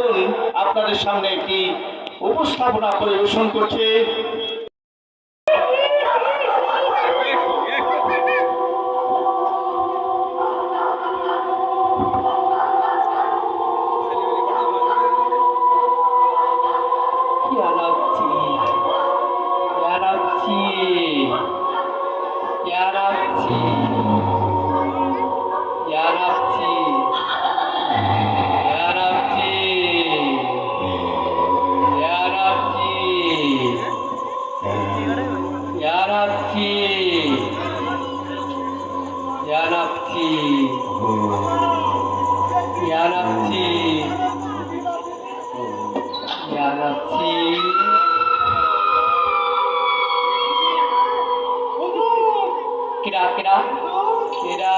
এখন আপনাদের সামনে একটি উপস্থাপনা পরিবেশন করছে। রাখছি খেয়াল রাখছি খেয়াল রাখছি কেরা কেরা? কেরা?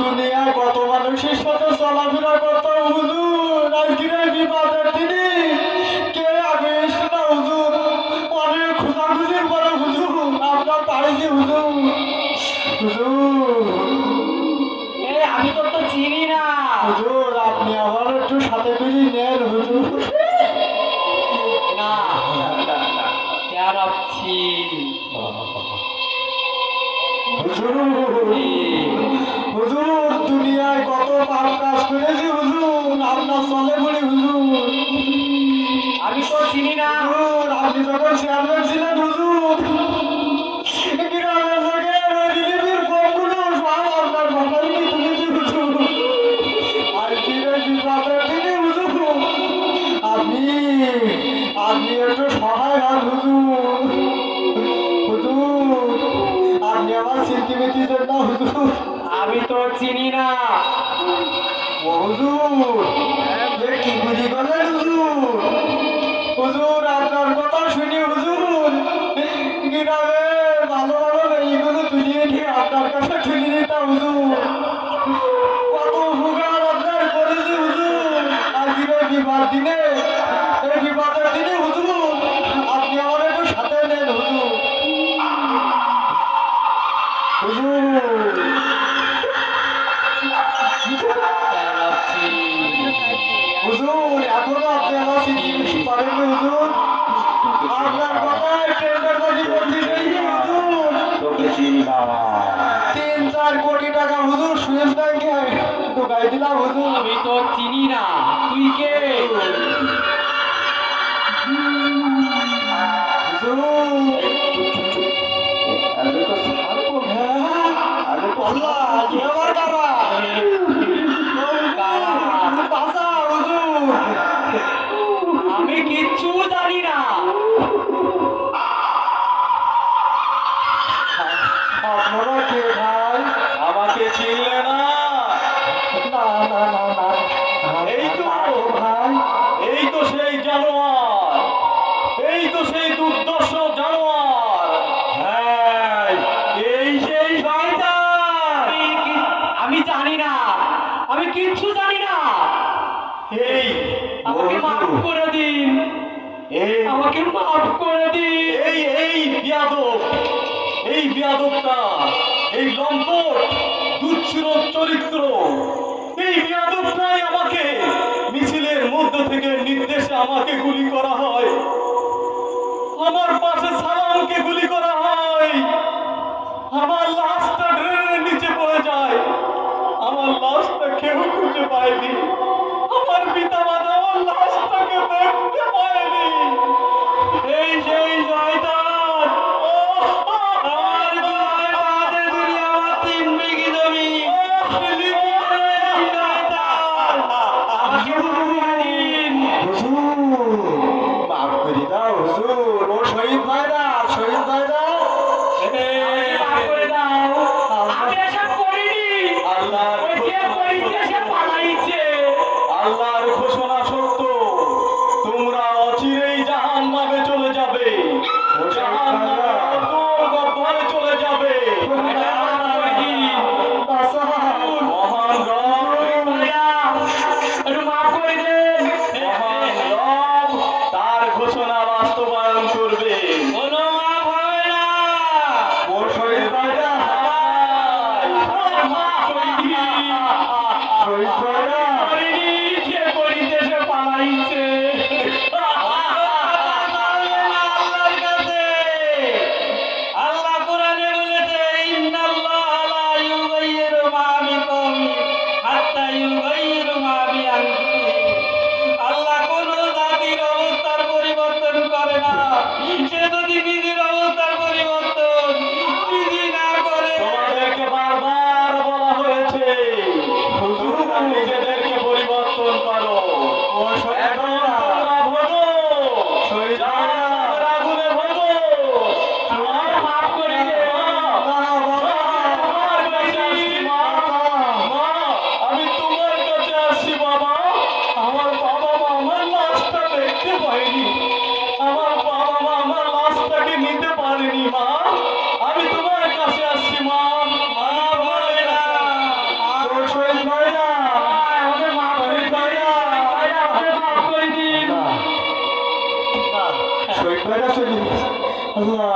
দুনিয়ায় কত মানুষের সাথে চলাফেরা করতাম হুজুর আজকের এই বিপদের দিনে কে আগে এসে না হুজুর? অনেক খোঁজাখুঁজির পরে হুজুর আমরা পাইছি হুজুর। হুজুর। এ আমি তো তো চিনি না। হুজুর আপনি আমার একটু সাথে করে নেন হুজুর। না ইয়ারাচ্ছি হুজুর হুজুর দুনিয়ায় কত পাপ কাজ করেছি হুজুর। আপনার চলে বলি হুজুর। আমি তো চিনি না। হুজুর আপনি যখন চেয়ারম্যান ছিলেন হুজুর গ্রামের লোকে রিলিফের কমগুলো সব আমার স্মৃতি মিতি না হুজুর আমি তো চিনি না। ও হুজুর, এ কি বুঝি করলেন হুজুর? হুজুর, আপনার কথা শুনি হুজুর। গ্রামে ভালো ভালো এইগুলো তুলিয়ে নিয়ে আপনার কাছে তুলে কত উপকার আপনার করেছি হুজুর। আজকের দিনে ঢুকাই দিলাম হুজুর। আমি তো চিনি না। তুই কে? আরে তো ছাড়বো হ্যাঁ। আমি আল্লাহ আমার আমি কিচ্ছু জানি না। এই আমাকে মাফ করে দিন। এই। আমাকে মাফ করে দিন। এই এই বিয়াদব। এই বিয়াদবটা। এই লম্পট। দুচ্ছুর চরিত্র। এই বিয়াদবটাই আমাকে মিছিলের মধ্য থেকে নির্দেশে আমাকে গুলি করা হয়। আমার পাশে সালামকে গুলি করা হয়। আমার খুঁজে পাইনি। আমার পিতা মাতা লাশটাকে দেখতে ভাইরা চলে আল্লাহ